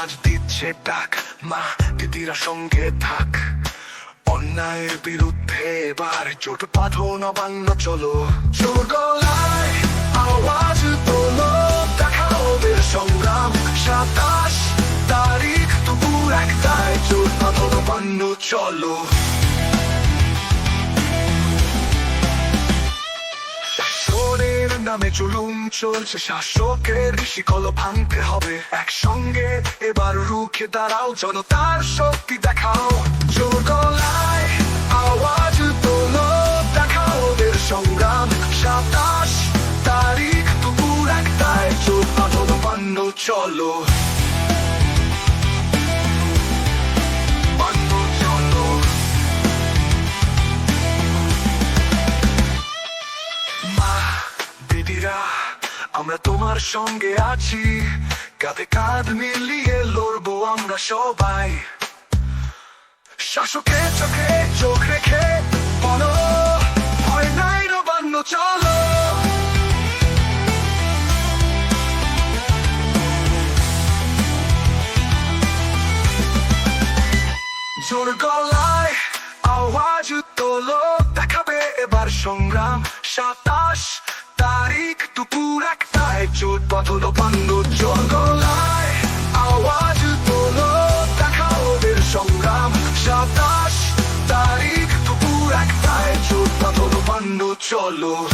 সমাজ দিচ্ছে ডাক। মা, দিদিরা সঙ্গে থাক। অন্যায়ের বিরুদ্ধে এবার চোট পাঠো নবান্ন চলো। আওয়াজ তোলো দেখাও সংগ্রাম সাতাশ তারিখ। দুপুর একটায় চোট পাথো নবান্ন চলো। নামে জুলুম চলছে শাসকের শিকল ভাঙতে হবে। একসঙ্গে এবার রুখে দাঁড়াও জনতার শক্তি দেখাও। জোর আওয়াজ সংগ্রাম। সাতাশ তারিখ দুপুর চলো। আমরা তোমার সঙ্গে আছি। কাঁধে কাঁধ মিলিয়ে লড়বো আমরা সবাই। শাসকে চোখে চোখ রেখে বলো সংগ্রাম সাতাশ তারিখ আওয়াজ সংগ্রাম। সাতাশ তারিখ চলো।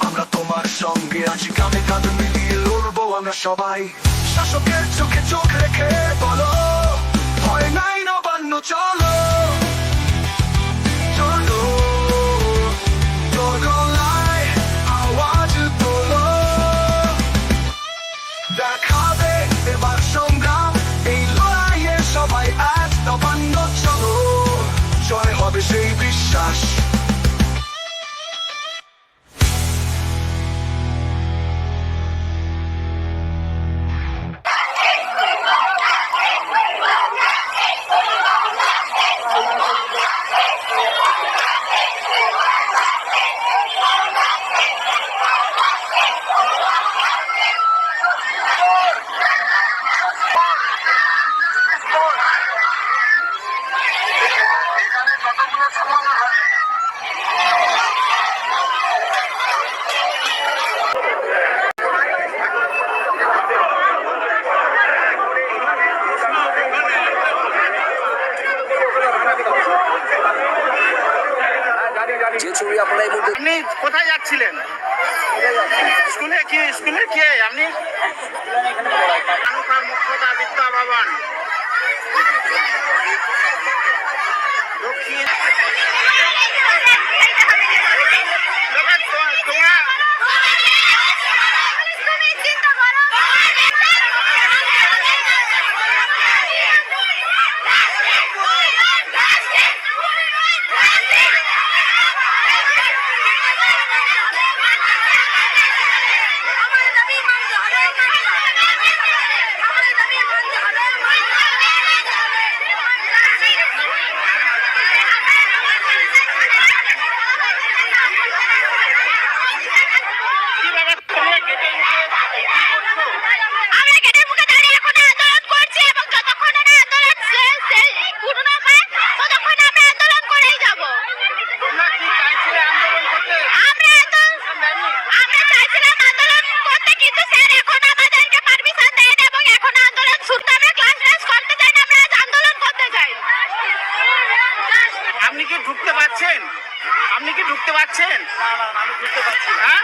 আমরা তোমার সঙ্গে আছি। কাঁধে কাঁধ মিলিয়ে লড়বো আমরা সবাই। শাসকের চোখে চোখ রেখে বলো। চলো চলো চলোলায় আওয়াজ তোলো দেখাবে এবার সংগ্রাম এই লড়াইয়ে সবাই এক নবান্ন চলো জয় হবে সেই বিশ্বাস কোথায় পারছেন আপনি কি ঢুকতে পারছেন না না আমি ঢুকতে পারছি হ্যাঁ?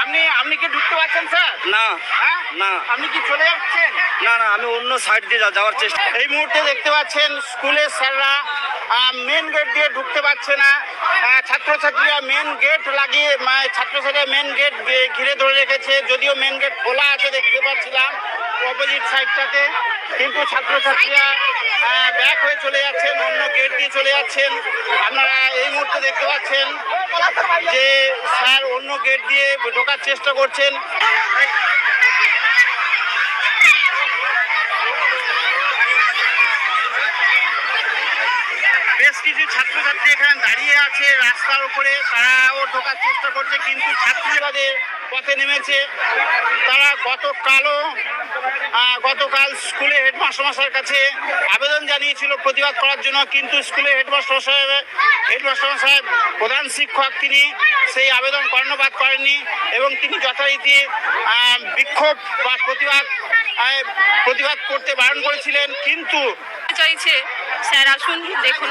আপনি আপনি কি ঢুকতে পারছেন স্যার? না হ্যাঁ? না। আপনি কি চলে যাচ্ছেন? না না আমি অন্য সাইড দিয়ে যাওয়ার চেষ্টা এই মুহূর্তে দেখতে পাচ্ছেন স্কুলের স্যাররা মেন গেট দিয়ে ঢুকতে পারছে না। ছাত্রছাত্রীরা মেন গেট লাগিয়ে ছাত্রছাত্রীরা মেন গেট ঘিরে ধরে রেখেছে। যদিও মেন গেট খোলা আছে দেখতে পাচ্ছিলাম অপোজিট সাইডটাতে কিন্তু ছাত্রছাত্রীরা ব্যাক হয়ে চলে যাচ্ছেন, অন্য গেট দিয়ে চলে যাচ্ছেন। আপনারা এই মুহূর্তে দেখতে পাচ্ছেন যে স্যার অন্য গেট দিয়ে ঢোকার চেষ্টা করছেন। কিছু ছাত্রছাত্রী এখানে দাঁড়িয়ে আছে রাস্তার উপরে তারাও ঢোকার চেষ্টা করছে, কিন্তু ছাত্রীবাদের পথে নেমেছে, তারা গতকালও গতকাল স্কুলে হেডমাস্টার কাছে আবেদন জানিয়েছিল প্রতিবাদ করার জন্য, কিন্তু স্কুলে হেডমাস্টার সাহেব হেডমাস্টার সাহেব প্রধান শিক্ষক তিনি সেই আবেদন কর্ণপাত করেননি এবং তিনি যথারীতি বিক্ষোভ বা প্রতিবাদ প্রতিবাদ করতে বারণ করেছিলেন, কিন্তু চাইছে স্যার আসুন দেখুন।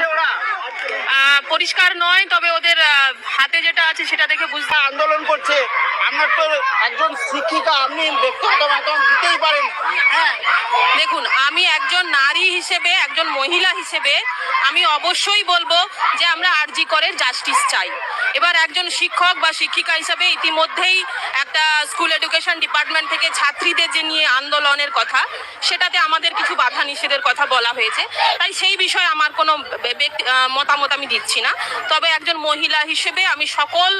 পরিষ্কার নয় তবে ওদের হাতে যেটা আছে সেটা দেখে বুঝতে আন্দোলন করছে। আপনার তো একজন শিক্ষিকা আপনি ব্যক্তিগত মতামত দিতেই পারেন। হ্যাঁ দেখুন আমি একজন নারী হিসেবে একজন মহিলা হিসেবে আমি অবশ্যই বলব যে আমরা আরজি করের জাস্টিস চাই। এবার একজন শিক্ষক বা শিক্ষিকা হিসেবে ইতিমধ্যেই একটা স্কুল এডুকেশন ডিপার্টমেন্ট থেকে ছাত্রীদের যে নিয়ে আন্দোলনের কথা সেটাতে আমাদের কিছু বাধা নিষেধের কথা বলা হয়েছে। তাই সেই বিষয়ে আমার কোনো আহ, মতামত আমি দিচ্ছি না। তবে একজন মহিলা হিসেবে আমি সকল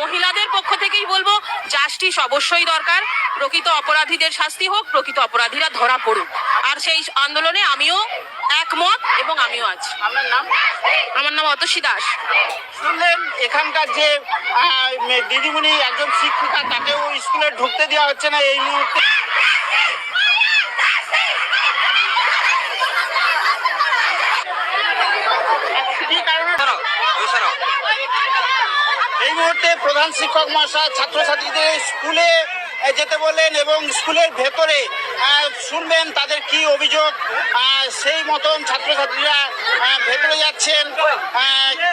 মহিলাদের পক্ষ থেকেই বলব জাস্টিস অবশ্যই দরকার। প্রকৃত অপরাধীদের শাস্তি হোক প্রকৃত অপরাধীরা ধরা পড়ুক। আর সেই আন্দোলনে আমিও একমত এবং আমিও আছি। আপনার নাম? আমার নাম অতসী দাস। শুনলেন এখানকার যে দিদিমণি একজন শিক্ষিকা তাকেও স্কুলে ঢুকতে দেওয়া হচ্ছে না এই মুহূর্তে কি কারণে এই মুহূর্তে প্রধান শিক্ষক মহাশয়, ছাত্রছাত্রীদের স্কুলে যেতে বললেন এবং স্কুলের ভেতরে শুনবেন তাদের কি অভিযোগ। সেই মতন ছাত্রছাত্রীরা ভেতরে যাচ্ছেন।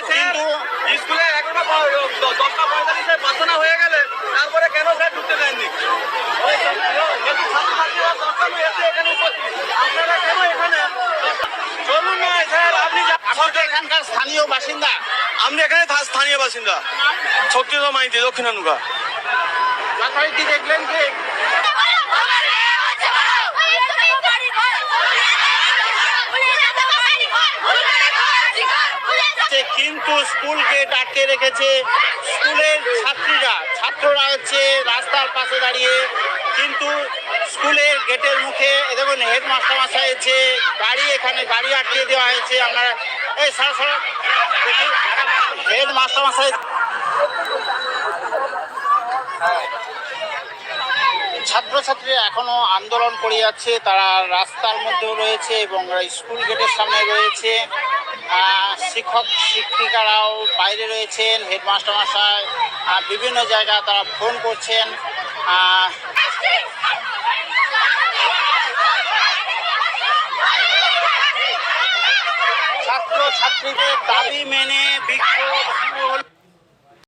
কিন্তু স্কুলে এখনও দশটা পঁয়তাল্লিশে বাসনা হয়ে গেলে তারপরে কেন স্যার ঢুকতে দেননি এখানে উপস্থিত আপনারা কেন এখানে চলুন না স্যার আপনি এখানকার স্থানীয় বাসিন্দা। আপনি এখানে স্থানীয় বাসিন্দা? ছত্রিশ মাইতি দক্ষিণানুকা যথারীতি দেখলেন যে কিন্তু স্কুলকে আটকে রেখেছে স্কুলের ছাত্রীরা। ছাত্ররা হচ্ছে রাস্তার পাশে দাঁড়িয়ে কিন্তু স্কুলের গেটের মুখে দেখুন হেডমাস্টার মাস্টার হচ্ছে গাড়ি এখানে গাড়ি আটকে দেওয়া হয়েছে। আপনারা এই ছাত্রছাত্রীরা এখনও আন্দোলন করে যাচ্ছে, তারা রাস্তার মধ্যেও রয়েছে এবং স্কুল গেটের সামনে রয়েছে। শিক্ষক, শিক্ষিকারাও বাইরে রয়েছেন হেডমাস্টার মশাই বিভিন্ন জায়গায় তারা ফোন করছেন। ছাত্র ছাত্রীদের দাবি মেনে বিক্ষোভ